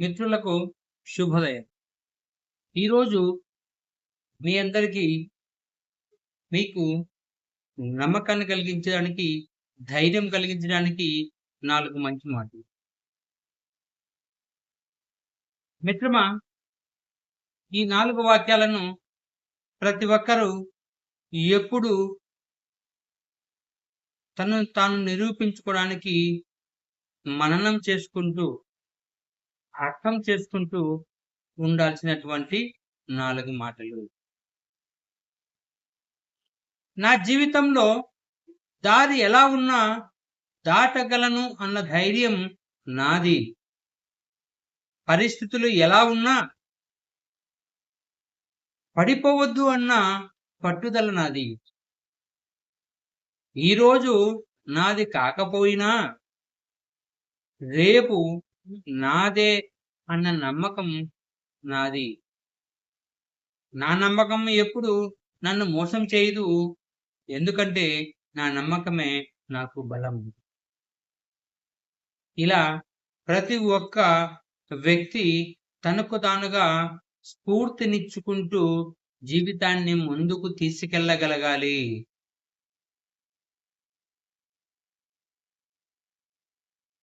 మిత్రులకు శుభోదయం. ఈరోజు మీ అందరికీ మీకు నమ్మకాన్ని కలిగించడానికి ధైర్యం కలిగించడానికి నాలుగు మంచి మాటలు. మిత్రమా ఈ నాలుగు వాక్యాలను ప్రతి ఒక్కరూ ఎప్పుడు తను తాను నిరూపించుకోవడానికి మననం చేసుకుంటూ అర్థం చేసుకుంటూ ఉండాల్సినటువంటి నాలుగు మాటలు. నా జీవితంలో దారి ఎలా ఉన్నా దాటగలను అన్న ధైర్యం నాది. పరిస్థితులు ఎలా ఉన్నా పడిపోవద్దు అన్న పట్టుదల నాది. ఈరోజు నాది కాకపోయినా రేపు నాదే అన్న నమ్మకం నాది. నా నమ్మకం ఎప్పుడు నన్ను మోసం చేయదు. ఎందుకంటే నా నమ్మకమే నాకు బలం. ఇలా ప్రతి ఒక్క వ్యక్తి తనకు తానుగా స్ఫూర్తినిచ్చుకుంటూ జీవితాన్ని ముందుకు తీసుకెళ్ళగలగాలి.